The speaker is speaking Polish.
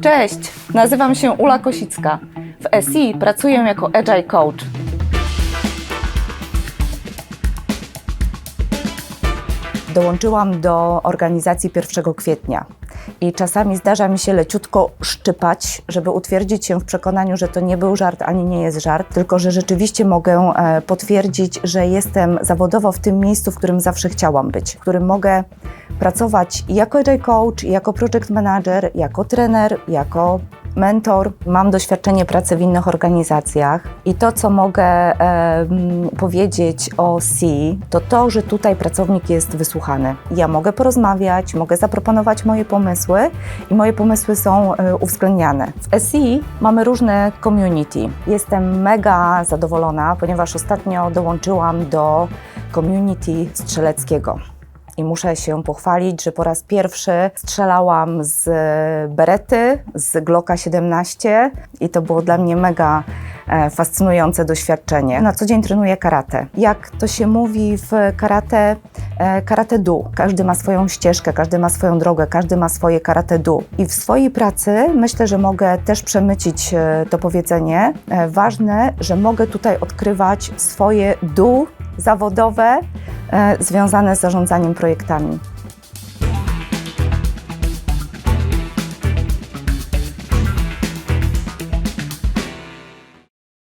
Cześć, nazywam się Ula Kosicka. W SI pracuję jako Agile Coach. Dołączyłam do organizacji 1 kwietnia. I czasami zdarza mi się leciutko szczypać, żeby utwierdzić się w przekonaniu, że to nie był żart ani nie jest żart, tylko że rzeczywiście mogę e, potwierdzić, że jestem zawodowo w tym miejscu, w którym zawsze chciałam być, w którym mogę pracować jako coach, jako project manager, jako trener, jako mentor. Mam doświadczenie pracy w innych organizacjach i to, co mogę e, powiedzieć o C, to to, że tutaj pracownik jest wysłuchany. Ja mogę porozmawiać, mogę zaproponować moje pomysły i moje pomysły są e, uwzględniane. W SI mamy różne community. Jestem mega zadowolona, ponieważ ostatnio dołączyłam do community strzeleckiego. I muszę się pochwalić, że po raz pierwszy strzelałam z Berety, z Glocka 17 i to było dla mnie mega e, fascynujące doświadczenie. Na co dzień trenuję karate. Jak to się mówi w karate, e, karate do. Każdy ma swoją ścieżkę, każdy ma swoją drogę, każdy ma swoje karate do. I w swojej pracy myślę, że mogę też przemycić e, to powiedzenie. E, Ważne, że mogę tutaj odkrywać swoje do zawodowe e, związane z zarządzaniem projektami.